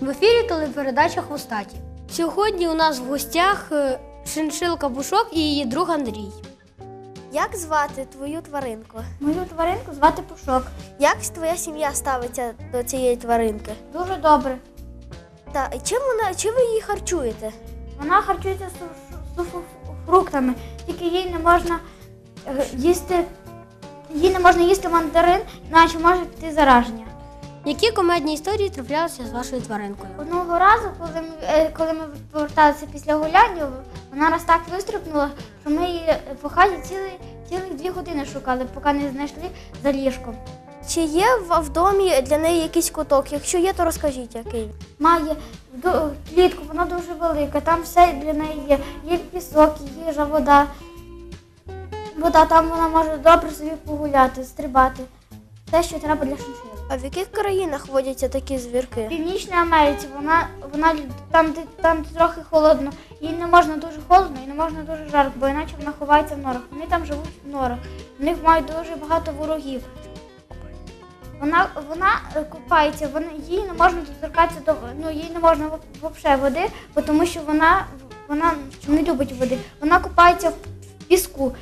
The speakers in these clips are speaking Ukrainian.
В ефірі телепередача Хвостаті. Сьогодні у нас в гостях е, шиншилка Бушок і її друг Андрій. Як звати твою тваринку? Мою тваринку звати Пушок. Як твоя сім'я ставиться до цієї тваринки? Дуже добре. Та чим вона чим ви її харчуєте? Вона харчується су- су- фруктами, тільки їй не можна е, їсти. Їй не можна їсти мандарин, іначе може піти зараження. Які комедні історії траплялися з вашою тваринкою? Одного разу, коли ми, е, коли ми поверталися після гуляння, вона нас так вистрибнула, що ми її по хаті цілі, цілих дві години шукали, поки не знайшли за ліжком. Чи є в, в домі для неї якийсь куток? Якщо є, то розкажіть, який. Має клітку, вона дуже велика, там все для неї є. Є пісок, їжа, вода. Вода, там вона може добре собі погуляти, стрибати. Те, що треба для шиншили. А в яких країнах водяться такі В звірки? Північній Америці вона, вона там, там трохи холодно, їй не можна дуже холодно і не можна дуже жарко, бо іначе вона ховається в норах. Вони там живуть в норах. В них мають дуже багато ворогів. Вона, вона е, купається, вона, їй не можна доторкатися до ну, їй не можна взагалі води, бо тому що вона, вона не любить води. Вона купається в, в піску.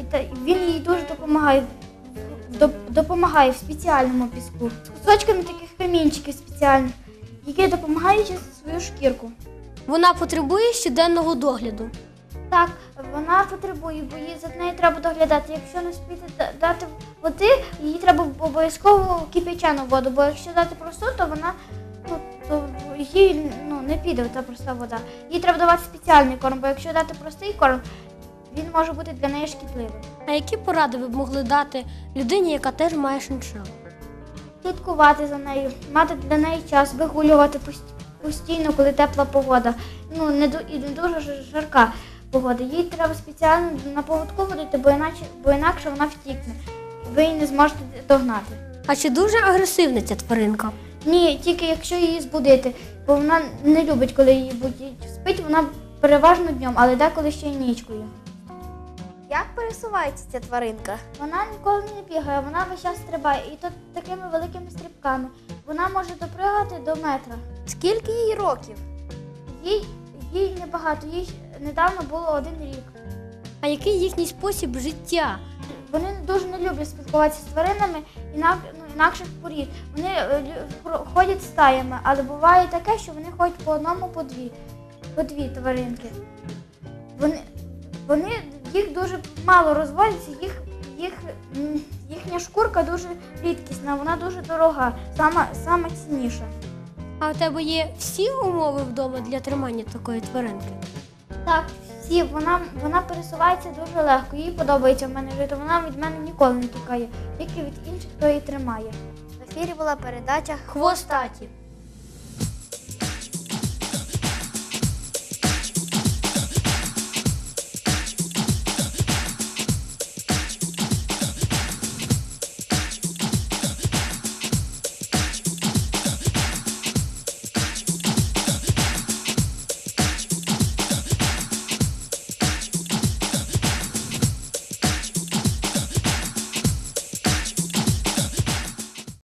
І та, він їй дуже допомагає. Доп- допомагає в спеціальному піску. З кусочками таких камінчиків спеціальних, які допомагають чистити свою шкірку. Вона потребує щоденного догляду. Так, вона потребує, бо їй за нею треба доглядати. Якщо не спіти дати води, їй треба обов'язково кипячену воду, бо якщо дати просту, то вона ну, то їй ну, не піде та проста вода. Їй треба давати спеціальний корм, бо якщо дати простий корм, він може бути для неї шкідливим. А які поради ви б могли дати людині, яка теж має шиншилу? слідкувати за нею, мати для неї час, вигулювати постійно, коли тепла погода. Ну не ду- і не дуже жарка погода. Їй треба спеціально на поводку водити, бо іначе, бо інакше вона втікне. Ви її не зможете догнати. А чи дуже агресивна ця тваринка? Ні, тільки якщо її збудити, бо вона не любить, коли її будять. Спить вона переважно днем, але деколи ще й нічкою. Як пересувається ця тваринка? Вона ніколи не бігає, вона весь час стрибає, і то такими великими стрибками. Вона може допригати до метра. Скільки їй років? Їй, їй небагато, їй недавно було один рік. А який їхній спосіб життя? Вони дуже не люблять спілкуватися з тваринами інак, ну, інакших порід. Вони е, ходять стаями, але буває таке, що вони ходять по одному, по дві, по дві тваринки. Вони, вони їх дуже мало розводяться, їх, їх, їхня шкурка дуже рідкісна, вона дуже дорога, сама, сама цінніша. А у тебе є всі умови вдома для тримання такої тваринки? Так, всі, вона, вона пересувається дуже легко, їй подобається в мене жити, вона від мене ніколи не тікає, тільки від інших, хто її тримає. В ефірі була передача Хвостаті.